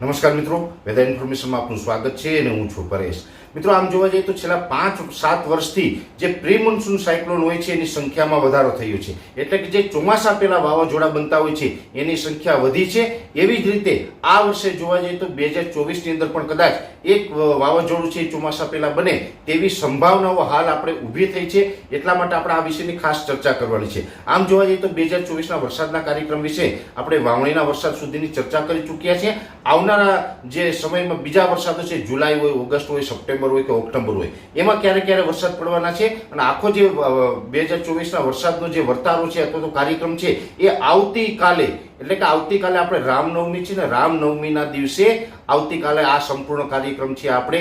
નમસ્કાર મિત્રો, વેધર ઇન્ફોર્મેશનમાં આપનું સ્વાગત છે અને હું છું પરેશ. મિત્રો, આમ જોવા જઈએ તો છેલ્લા પાંચ, સાત વર્ષથી જે પ્રી મોન્સૂન સાયક્લોન હોય છે, એની સંખ્યામાં વધારો થયો છે. એટલે કે જે ચોમાસા પહેલા વાવાઝોડા બનતા હોય છે, એની સંખ્યા વધી છે. એવી જ રીતે આ વર્ષે જોવા જઈએ તો બે હજાર ચોવીસની અંદર પણ કદાચ એક વાવાઝોડું છે ચોમાસા પહેલા બને તેવી સંભાવનાઓ હાલ આપણે ઊભી થઈ છે. એટલા માટે આપણે આ વિષયની ખાસ ચર્ચા કરવાની છે. આમ જોવા જઈએ તો બે હજાર ચોવીસના વરસાદના કાર્યક્રમ વિશે આપણે વાવણીના વરસાદ સુધીની ચર્ચા કરી ચૂક્યા છે. આવનારા જે સમયમાં બીજા વરસાદો છે, જુલાઈ હોય, ઓગસ્ટ હોય, સપ્ટેમ્બર હોય કે ઓક્ટોબર હોય, એમાં ક્યારે ક્યારે વરસાદ પડવાના છે અને આખો જે બે હજાર ચોવીસના વરસાદનો જે વર્તારો છે, અથવા તો કાર્યક્રમ છે, એ આવતીકાલે, એટલે કે આવતીકાલે આપણે રામનવમી છે ને રામનવમીના દિવસે આવતીકાલે આ સંપૂર્ણ કાર્યક્રમ છે, આપણે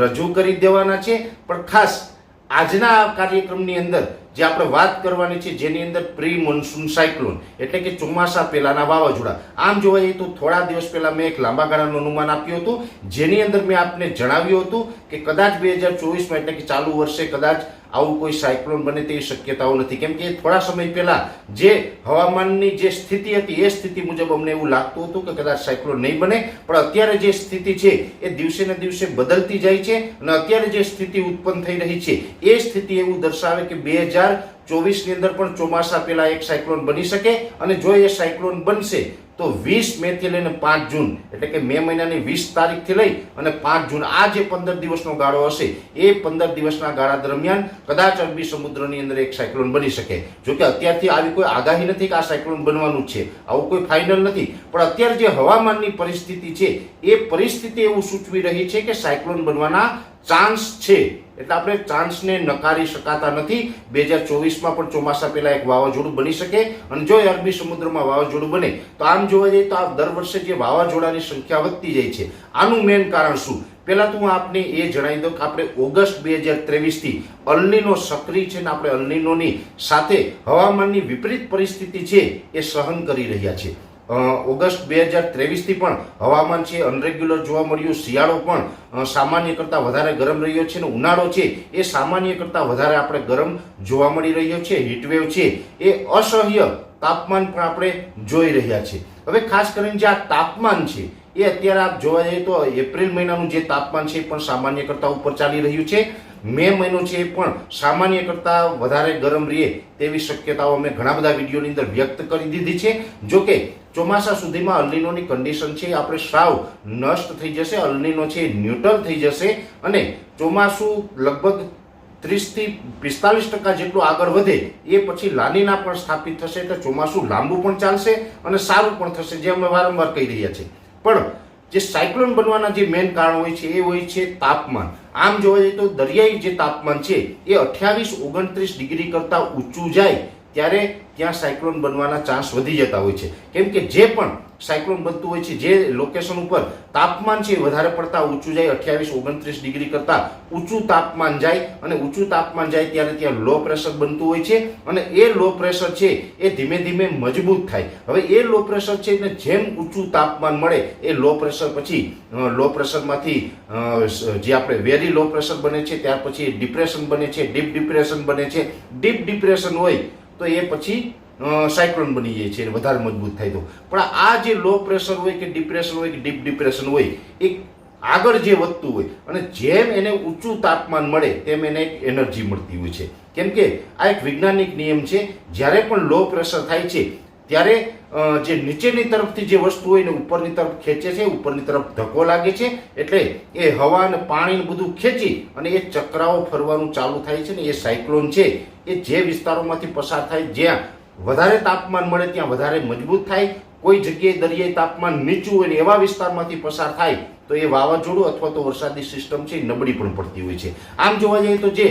રજૂ કરી દેવાના છે. પણ ખાસ આજના કાર્યક્રમની અંદર જે આપણે વાત કરવાની છે, જેની અંદર પ્રી મોન્સૂન સાયક્લોન એટલે કે ચોમાસા પહેલાના વાવાઝોડા. આમ જોવા જઈએ તો થોડા દિવસ પહેલા મેં એક લાંબા ગાળાનું અનુમાન આપ્યું હતું, જેની અંદર મેં આપને જણાવ્યું હતું કે કદાચ બે હજાર ચોવીસમાં એટલે કે ચાલુ વર્ષે કદાચ આવું કોઈ સાયક્લોન બને તેવી શક્યતાઓ નથી. કેમ કે થોડા સમય પહેલા જે હવામાનની જે સ્થિતિ હતી, એ સ્થિતિ મુજબ અમને એવું લાગતું હતું કે કદાચ સાયક્લોન નહીં બને. પણ અત્યારે જે સ્થિતિ છે, એ દિવસે ને દિવસે બદલતી જાય છે અને અત્યારે જે સ્થિતિ ઉત્પન્ન થઈ રહી છે, એ સ્થિતિ એવું દર્શાવે કે બે હજાર ચોવીસની અંદર પણ ચોમાસા પહેલાં એક સાયક્લોન બની શકે અને જો એ સાયક્લોન બનશે તો વીસ મે થી લઈને પાંચ જૂન, એટલે કે મે મહિનાની વીસ તારીખથી લઈ અને પાંચ જૂન, આ જે પંદર દિવસનો ગાળો હશે, એ પંદર દિવસના ગાળા દરમિયાન કદાચ અરબી સમુદ્રની અંદર એક સાયક્લોન બની શકે. જો કે અત્યારથી આવી કોઈ આગાહી નથી કે આ સાયક્લોન બનવાનું છે. આવું કોઈ ફાઇનલ નથી. પણ અત્યારે જે હવામાનની પરિસ્થિતિ છે, એ પરિસ્થિતિ એવું સૂચવી રહી છે કે સાયક્લોન બનવાના ચાન્સ છે. એટલે આપણે ચાન્સને નકારી શકાતા નથી. બે હજાર ચોવીસમાં પણ ચોમાસા પહેલાં એક વાવાઝોડું બની શકે અને જો અરબી સમુદ્રમાં વાવાઝોડું બને તો આમ જોવા જઈએ તો આ દર વર્ષે જે વાવાઝોડાની સંખ્યા વધતી જાય છે. આનું મેઇન કારણ શું? પહેલાં તો હું આપને એ જણાવી દઉં કે આપણે ઓગસ્ટ બે હજાર ત્રેવીસથી અલનીનો સક્રિય છે ને આપણે અલનીનોની સાથે હવામાનની વિપરીત પરિસ્થિતિ છે એ સહન કરી રહ્યા છે. અ, ઓગસ્ટ બે હજાર ત્રેવીસથી પણ હવામાન છે અનરેગ્યુલર જોવા મળ્યું. શિયાળો પણ સામાન્ય કરતાં વધારે ગરમ રહ્યો છે અને ઉનાળો છે એ સામાન્ય કરતાં વધારે આપણે ગરમ જોવા મળી રહ્યો છે. હીટવેવ છે એ અસહ્ય તાપમાન પણ આપણે જોઈ રહ્યા છે. હવે ખાસ કરીને જે આ તાપમાન છે એ અત્યારે આપ જોવા જઈએ તો એપ્રિલ મહિનાનું જે તાપમાન છે એ પણ સામાન્ય કરતાં ઉપર ચાલી રહ્યું છે. મે મહિનો છે એ પણ સામાન્ય કરતાં વધારે ગરમ રહે તેવી શક્યતાઓ અમે ઘણા બધા વિડીયોની અંદર વ્યક્ત કરી દીધી છે. જો કે ચોમાસા સુધીમાં અલ્નિનોની કન્ડિશન છે, આપણે સાવ નષ્ટ થઈ જશે અલ્નિનો છે ન્યુટ્રલ થઈ જશે અને ચોમાસું લગભગ ત્રીસથી પિસ્તાલીસ ટકા જેટલું આગળ વધે એ પછી લાનીના પણ સ્થાપિત થશે એટલે ચોમાસું લાંબુ પણ ચાલશે અને સારું પણ થશે, જે અમે વારંવાર કહી રહ્યા છીએ. પણ જે સાયક્લોન બનવાના જે મેઇન કારણ હોય છે, એ હોય છે તાપમાન. આમ જોવા જઈએ તો દરિયાઈ જે તાપમાન છે, એ અઠ્યાવીસ ઓગણત્રીસ ડિગ્રી કરતાં ઊંચું જાય ત્યારે ત્યાં સાયક્લોન બનવાના ચાન્સ વધી જતા હોય છે. કેમ કે જે પણ સાયક્લોન બનતું હોય છે, જે લોકેશન ઉપર તાપમાન છે વધારે પડતા, ઊંચું જાય અઠ્યાવીસ, ઓગણત્રીસ ડિગ્રી કરતાં ઊંચું તાપમાન જાય અને ઊંચું તાપમાન જાય ત્યારે ત્યાં લો પ્રેશર બનતું હોય છે અને એ લો પ્રેશર છે એ ધીમે ધીમે મજબૂત થાય. હવે એ લો પ્રેશર છે ને જેમ ઊંચું તાપમાન મળે એ લો પ્રેશર પછી લો પ્રેશરમાંથી જે આપણે વેરી લો પ્રેશર બને છે, ત્યાર પછી ડિપ્રેશન બને છે ડીપ ડિપ્રેશન બને છે. ડીપ ડિપ્રેશન હોય તો એ પછી સાયક્લોન બની જાય છે વધારે મજબૂત થાય તો. પણ આ જે લો પ્રેશર હોય કે ડિપ્રેશન હોય કે ડીપ ડિપ્રેશન હોય, એ આગળ જે વધતું હોય, અને જેમ એને ઊંચું તાપમાન મળે, તેમ એને એક એનર્જી મળતી હોય છે. કેમ કે આ એક વૈજ્ઞાનિક નિયમ છે, જ્યારે પણ લો પ્રેશર થાય છે, ત્યારે જે નીચેની તરફથી જે વસ્તુ હોય ને ઉપરની તરફ ખેંચે છે, ઉપરની તરફ ધક્કો લાગે છે, એટલે એ હવા અને પાણી બધું ખેંચી અને એ ચક્રાઓ ફરવાનું ચાલુ થાય છે ને, એ સાયક્લોન છે, એ જે વિસ્તારોમાંથી પસાર થાય, જ્યાં વધારે તાપમાન મળે, ત્યાં વધારે મજબૂત થાય. કોઈ જગ્યાએ દરિયાઈ તાપમાન નીચું હોય ને એવા વિસ્તારમાંથી પસાર થાય તો એ વાવાઝોડું અથવા તો વરસાદી સિસ્ટમ છે નબળી પણ પડતી હોય છે. આમ જોવા જઈએ તો જે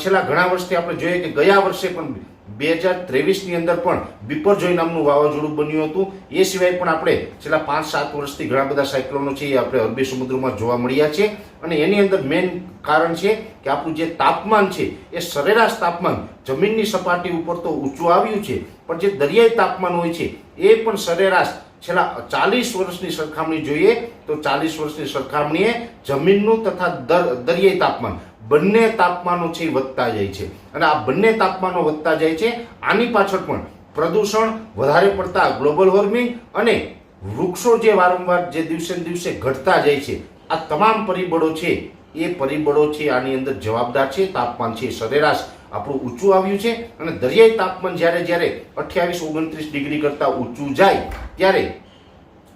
છેલ્લા ઘણા વર્ષથી આપણે જોઈએ કે ગયા વર્ષે પણ બે હજાર ત્રેવીસની અંદર પણ બિપરજોય નામનું વાવાઝોડું બન્યું હતું. એ સિવાય પણ આપણે છેલ્લા પાંચ સાત વર્ષથી ઘણા બધા સાયક્લોનો છે એ આપણે અરબી સમુદ્રમાં જોવા મળ્યા છે. અને એની અંદર મેઇન કારણ છે કે આપણું જે તાપમાન છે એ સરેરાશ તાપમાન જમીનની સપાટી ઉપર તો ઊંચું આવ્યું છે. પણ જે દરિયાઈ તાપમાન હોય છે એ પણ સરેરાશ છેલ્લા ચાલીસ વર્ષની સરખામણી જોઈએ તો ચાલીસ વર્ષની સરખામણીએ જમીનનું તથા દર- દરિયાઈ તાપમાન, બંને તાપમાનો છે વધતા જાય છે. અને આ બંને તાપમાનો વધતા જાય છે, આની પાછળ પણ પ્રદૂષણ વધારે પડતા ગ્લોબલ વોર્મિંગ અને વૃક્ષો જે વારંવાર જે દિવસે દિવસે ઘટતા જાય છે, આ તમામ પરિબળો છે, એ પરિબળો છે આની અંદર જવાબદાર છે, તાપમાન છે સરેરાશ આપણું ઊંચું આવ્યું છે અને દરિયાઈ તાપમાન જ્યારે જ્યારે અઠ્યાવીસ, ઓગણત્રીસ ડિગ્રી કરતાં ઊંચું જાય, ત્યારે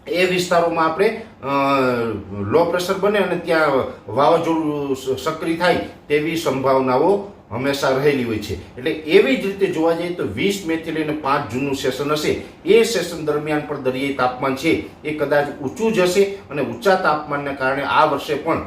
એ વિસ્તારોમાં આપણે લો પ્રેશર બને અને ત્યાં વાવાઝોડું સક્રિય થાય તેવી સંભાવનાઓ હંમેશા રહેલી હોય છે. એટલે એવી જ રીતે જોવા જઈએ તો વીસ મેથી લઈને પાંચ જૂનનું સેશન હશે. એ સેશન દરમિયાન પણ દરિયાઈ તાપમાન છે. એ કદાચ ઊંચું જશે અને ઊંચા તાપમાનને કારણે આ વર્ષે પણ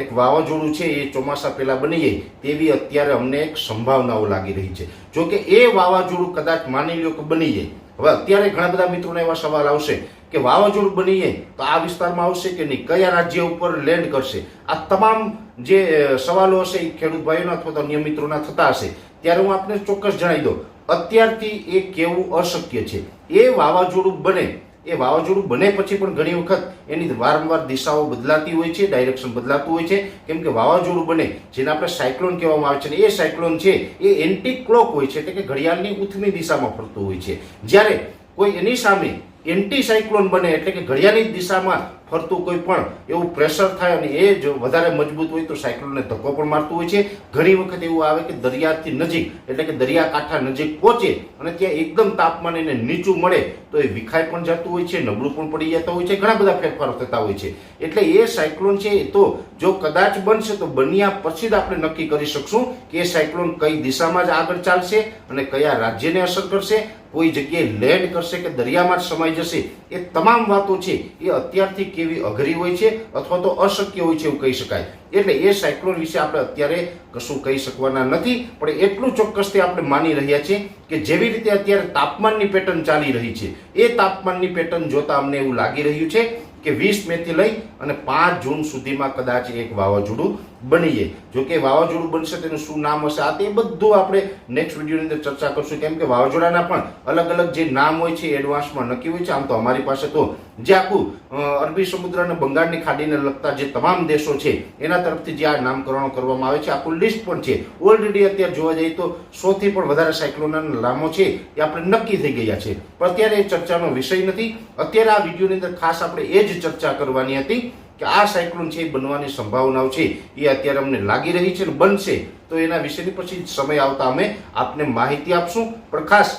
એક વાવાઝોડું છે એ ચોમાસા પહેલાં બની જાય તેવી અત્યારે અમને એક સંભાવનાઓ લાગી રહી છે. જો કે એ વાવાઝોડું કદાચ માની લ્યો કે બની જાય. હવે અત્યારે ઘણા બધા મિત્રોને એવા સવાલ આવશે. કે વાવાઝોડું બનીએ તો આ વિસ્તારમાં આવશે કે નહીં? કયા રાજ્ય ઉપર લેન્ડ કરશે? આ તમામ જે સવાલો હશે એ ખેડૂત ભાઈઓના અથવા તો અન્ય મિત્રોના થતા હશે. ત્યારે હું આપને ચોક્કસ જણાવી દઉં. અત્યારથી એ કહેવું અશક્ય છે. એ વાવાઝોડું બને, એ વાવાઝોડું બને પછી પણ ઘણી વખત એની વારંવાર દિશાઓ બદલાતી હોય છે ડાયરેક્શન બદલાતું હોય છે. કેમ કે વાવાઝોડું બને, જેને આપણે સાયક્લોન કહેવામાં આવે છે ને એ સાયક્લોન છે, એ એન્ટી ક્લોક હોય છે, એટલે કે ઘડિયાળની ઉથમી દિશામાં ફરતું હોય છે. જ્યારે કોઈ એની સામે એન્ટી સાયક્લોન બને એટલે કે ઘડિયાળની દિશામાં ફરતું કોઈ પણ, એવું પ્રેશર થાય અને એ જો વધારે મજબૂત હોય તો સાયક્લોનને ધક્કો પણ મારતું હોય છે. ઘણી વખત એવું આવે કે દરિયાથી નજીક, એટલે કે દરિયાકાંઠા નજીક પહોંચે અને ત્યાં એકદમ તાપમાન એને નીચું મળે, તો એ વિખાઈ પણ જતું હોય છે, નબળું પણ પડી જતા હોય છે, ઘણા બધા ફેરફારો થતા હોય છે. એટલે એ સાયક્લોન છે એ તો જો કદાચ બનશે તો બન્યા પછી જ આપણે નક્કી કરી શકશું કે એ સાયક્લોન કઈ દિશામાં જ આગળ ચાલશે અને કયા રાજ્યને અસર કરશે. કોઈ જગ્યાએ લેન્ડ કરશે કે દરિયામાં જ સમાઈ જશે. એ તમામ વાતો છે, એ અત્યારથી કેવી અઘરી હોય છે અથવા તો અશક્ય હોય છે એવું કહી શકાય. એટલે એ સાયક્લોન વિશે આપણે અત્યારે કશું કહી શકવાના નથી, પણ એટલું ચોક્કસથી આપણે માની રહ્યા છીએ કે જેવી રીતે અત્યારે તાપમાનની પેટર્ન ચાલી રહી છે, એ તાપમાનની પેટર્ન જોતા અમને એવું લાગી રહ્યું છે કે વીસ મે થી લઈ અને પાંચ જૂન સુધીમાં કદાચ એક વાવાઝોડું બની જાય જો વાવાઝોડું બનશે તેનું શું નામ હશે, આ તે બધું આપણે નેક્સ્ટ વિડીયોની અંદર ચર્ચા કરશું. કેમ કે વાવાઝોડાના પણ અલગ અલગ જે નામ હોય છે એડવાન્સમાં નક્કી હોય છે. આમ તો અમારી પાસે તો જે આખું અરબી સમુદ્ર અને બંગાળની ખાડીને લગતા જે તમામ દેશો છે, એના તરફથી જે આ નામકરણો કરવામાં આવે છે. આખું લિસ્ટ પણ છે. ઓલરેડી અત્યારે જોવા જઈએ તો સોથી પણ વધારે સાયક્લોનના નામો છે, એ આપણે નક્કી થઈ ગયા છે. પણ અત્યારે એ ચર્ચાનો વિષય નથી. અત્યારે આ વિડીયોની અંદર ખાસ આપણે એ જ ચર્ચા કરવાની હતી. કે આ સાયક્લોન છે એ બનવાની સંભાવનાઓ છે, એ અત્યારે અમને લાગી રહી છે અને બનશે. તો એના વિશેની પછી સમય આવતા અમે આપને માહિતી આપશું. પણ ખાસ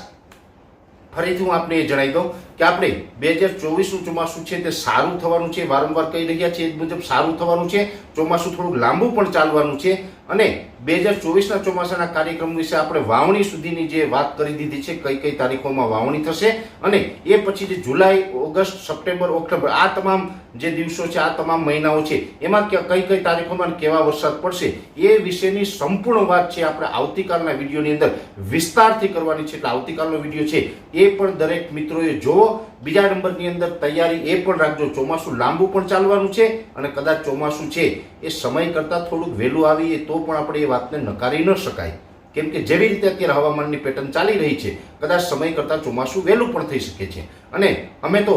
ફરીથી હું આપને એ જણાવી દઉં કે આપણે બે હજાર ચોવીસનું ચોમાસું છે તે સારું થવાનું છે. વારંવાર કહી રહ્યા છીએ એ મુજબ સારું થવાનું છે. ચોમાસું થોડુંક લાંબુ પણ ચાલવાનું છે. અને બે હજાર ચોવીસના ચોમાસાના કાર્યક્રમ વિશે આપણે વાવણી સુધીની જે વાત કરી દીધી છે, કઈ કઈ તારીખોમાં વાવણી થશે. અને એ પછી જે જુલાઈ, ઓગસ્ટ, સપ્ટેમ્બર, ઓક્ટોબર, આ તમામ જે દિવસો છે, આ તમામ મહિનાઓ છે, એમાં કઈ કઈ તારીખોમાં કેવા વરસાદ પડશે, એ વિશેની સંપૂર્ણ વાત છે આપણે આવતીકાલના વિડીયોની અંદર વિસ્તારથી કરવાની છે. એટલે આવતીકાલનો વીડિયો છે, એ પણ દરેક મિત્રોએ જોવો. બીજા નંબરની અંદર તૈયારી એ પણ રાખજો. ચોમાસું લાંબુ પણ ચાલવાનું છે અને કદાચ ચોમાસું છે, એ સમય કરતાં થોડુંક વહેલું આવીએ તો પણ આપણે એ વાતને નકારી ન શકાય. કેમ કે જેવી રીતે અત્યારે હવામાનની પેટર્ન ચાલી રહી છે, કદાચ સમય કરતાં ચોમાસું વહેલું પણ થઈ શકે છે. અને અમે તો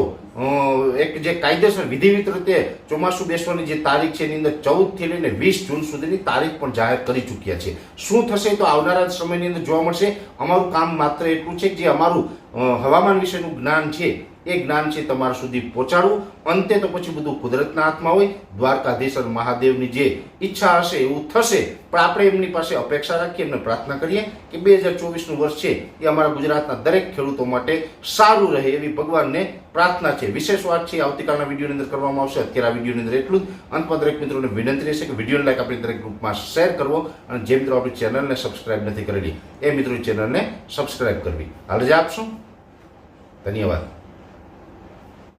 એક જે કાયદેસર વિધિવિત રીતે ચોમાસું બેસવાની જે તારીખ છે, એની અંદર ચૌદથી લઈને વીસ જૂન સુધીની તારીખ પણ જાહેર કરી ચૂક્યા છે. શું થશે તો આવનારા સમયની અંદર જોવા મળશે. અમારું કામ માત્ર એટલું છે જે અમારું હવામાન વિશેનું જ્ઞાન છે એ જ્ઞાન છે તમારા સુધી પહોંચાડવું. અંતે તો પછી બધું કુદરતના હાથમાં હોય. દ્વારકાધીશર મહાદેવની જે ઈચ્છા હશે એવું થશે, પણ આપણે એમની પાસે અપેક્ષા રાખીએ એમને પ્રાર્થના કરીએ કે બે હજાર ચોવીસનું વર્ષ છે એ અમારા ગુજરાતના દરેક ખેડૂતો માટે સારું રહે એવી ભગવાનને પ્રાર્થના છે. વિશેષ વાત છે, આવતીકાલના વિડીયોની અંદર કરવામાં આવશે. અત્યારે આ વિડીયોની અંદર એટલું જ. અંતમાં દરેક મિત્રોને વિનંતી રહેશે કે વીડિયો લાઈક આપણી દરેક ગ્રુપમાં શેર કરવો અને જે મિત્રો આપણી ચેનલને સબસ્ક્રાઈબ નથી કરેલી, એ મિત્રો ચેનલને સબસ્ક્રાઇબ કરવી. હાલ જ આપશું. ધન્યવાદ.